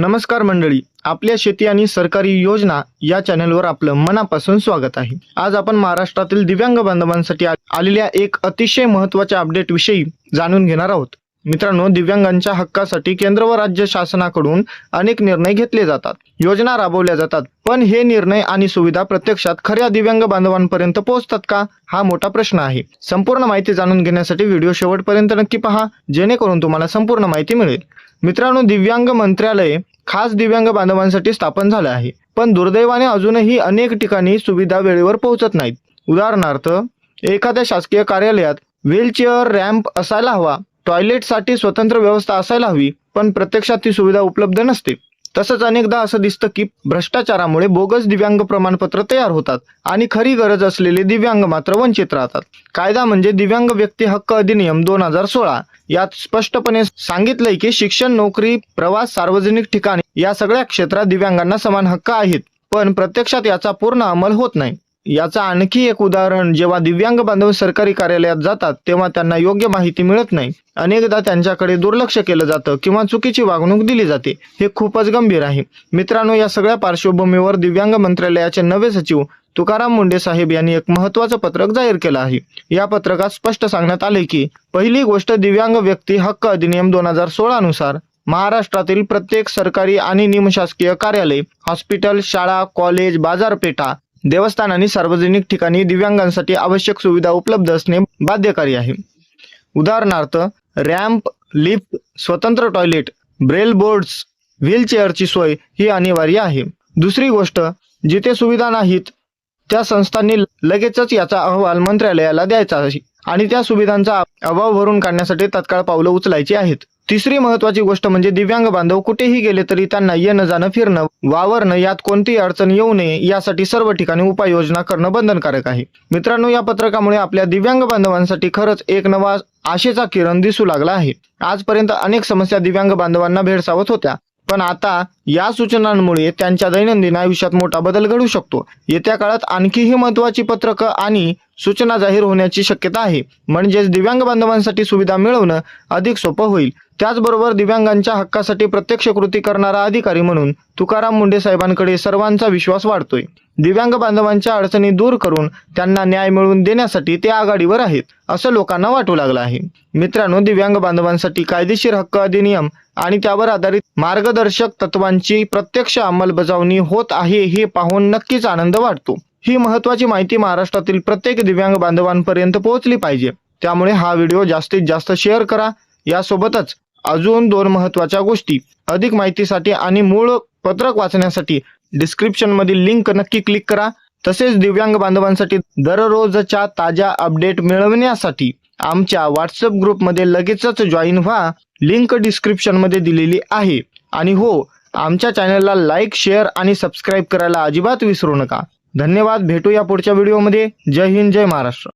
नमस्कार मंडळी आपल्या शेती आणि सरकारी योजना या चॅनलवर आपलं मनापासून स्वागत आहे. आज आपण महाराष्ट्रातील दिव्यांग बांधवांसाठी आलेल्या एक अतिशय महत्त्वाच्या अपडेट विषयी जाणून घेणार आहोत. मित्रांनो दिव्यांगांच्या हक्कासाठी केंद्र व राज्य शासनाकडून अनेक निर्णय घेतले जातात. योजना राबवल्या जातात. पण हे निर्णय आणि सुविधा प्रत्यक्षात खऱ्या दिव्यांग बांधवांपर्यंत पोहोचतात का? हा मोठा प्रश्न आहे. संपूर्ण माहिती जाणून घेण्यासाठी व्हिडिओ शेवटपर्यंत नक्की पहा. जेणेकरून तुम्हाला संपूर्ण माहिती मिळेल. मित्रांनो दिव्यांग मंत्रालय खास दिव्यांग बांधवांसाठी स्थापन झालं आहे. पण दुर्दैवाने अजूनही अनेक ठिकाणी सुविधा वेळेवर पोहोचत नाहीत. उदाहरणार्थ एखाद्या शासकीय कार्यालयात व्हीलचेअर रॅम्प असायला हवा. टॉयलेटसाठी स्वतंत्र व्यवस्था असायला हवी पण प्रत्यक्षात ती सुविधा उपलब्ध नसते. तसंच अनेकदा असं दिसतं की भ्रष्टाचारामुळे बोगस दिव्यांग प्रमाणपत्र तयार होतात आणि खरी गरज असलेले दिव्यांग मात्र वंचित राहतात. कायदा म्हणजे दिव्यांग व्यक्ती हक्क अधिनियम दोन हजार सोळा. यात स्पष्टपणे सांगितलंय की शिक्षण नोकरी प्रवास सार्वजनिक ठिकाणी या सगळ्या क्षेत्रात दिव्यांगांना समान हक्क आहेत पण प्रत्यक्षात याचा पूर्ण अंमल होत नाही. याचा आणखी एक उदाहरण जेव्हा दिव्यांग बांधव सरकारी कार्यालयात जातात तेव्हा त्यांना योग्य माहिती मिळत नाही. अनेकदा त्यांच्याकडे दुर्लक्ष केलं जातं किंवा चुकीची वागणूक दिली जाते हे खूपच गंभीर आहे. मित्रांनो या सगळ्या पार्श्वभूमीवर दिव्यांग मंत्रालयाचे नवे सचिव तुकाराम मुंडे साहेब यांनी एक महत्वाचं पत्रक जाहीर केलं आहे. या पत्रकात स्पष्ट सांगण्यात आले की पहिली गोष्ट दिव्यांग व्यक्ती हक्क अधिनियम दोन हजार सोळा नुसार महाराष्ट्रातील प्रत्येक सरकारी आणि निमशासकीय कार्यालय हॉस्पिटल शाळा कॉलेज बाजारपेठा देवस्थान आणि सार्वजनिक ठिकाणी दिव्यांगांसाठी आवश्यक सुविधा उपलब्ध असणे बाध्यकारी आहे. उदाहरणार्थ रॅम्प लिफ्ट स्वतंत्र टॉयलेट ब्रेल बोर्ड्स व्हीलचेअरची सोय ही अनिवार्य आहे. दुसरी गोष्ट जिथे सुविधा नाहीत त्या संस्थांनी लगेचच याचा अहवाल मंत्रालयाला द्यायचा आणि त्या सुविधांचा अभाव भरून काढण्यासाठी तत्काळ पावलं उचलायची आहेत. तिसरी महत्वाची गोष्ट म्हणजे दिव्यांग बांधव कुठेही गेले तरी त्यांना येणं जाणं फिरणं वावरणं यात कोणतीही अडचण येऊ नये यासाठी सर्व ठिकाणी उपाययोजना करणं बंधनकारक आहे. मित्रांनो या पत्रकामुळे आपल्या दिव्यांग बांधवांसाठी खरंच एक नवा आशेचा किरण दिसू लागला आहे. आजपर्यंत अनेक समस्या दिव्यांग बांधवांना भेडसावत होत्या. पण आता या सूचनांमुळे त्यांच्या दैनंदिन आयुष्यात मोठा बदल घडू शकतो. येत्या काळात आणखीही महत्वाची पत्रकं आणि सूचना जाहीर होण्याची शक्यता आहे. म्हणजेच दिव्यांग बांधवांसाठी सुविधा मिळवणं अधिक सोपं होईल. त्याचबरोबर दिव्यांगांच्या हक्कासाठी प्रत्यक्ष कृती करणारा अधिकारी म्हणून तुकाराम मुंडे साहेबांकडे सर्वांचा विश्वास वाढतोय. दिव्यांग बांधवांच्या अडचणी दूर करून त्यांना न्याय मिळवून देण्यासाठी ते आघाडीवर आहेत असं लोकांना वाटू लागलं आहे. मित्रांनो दिव्यांग बांधवांसाठी कायदेशीर हक्क अधिनियम आणि त्यावर आधारित मार्गदर्शक तत्वांची प्रत्यक्ष अंमलबजावणी होत आहे हे पाहून नक्कीच आनंद वाटतो. ही महत्वाची माहिती महाराष्ट्रातील प्रत्येक दिव्यांग बांधवांपर्यंत पोहोचली पाहिजे. त्यामुळे हा व्हिडिओ जास्तीत जास्त शेअर करा. यासोबतच अजून दोन महत्त्वाच्या गोष्टी. अधिक माहितीसाठी आणि मूळ पत्रक वाचण्यासाठी डिस्क्रिप्शन मधील लिंक नक्की क्लिक करा. तसेच दिव्यांग बांधवांसाठी दररोजच्या ताज्या अपडेट मिळवण्यासाठी आमच्या व्हॉट्सअप ग्रुपमध्ये लगेचच जॉईन व्हा. लिंक डिस्क्रिप्शनमध्ये दिलेली आहे. आणि हो आमच्या चॅनलला लाईक शेअर आणि सबस्क्राईब करायला अजिबात विसरू नका. धन्यवाद. भेटूया पुढच्या व्हिडिओमध्ये जय हिंद जय महाराष्ट्र.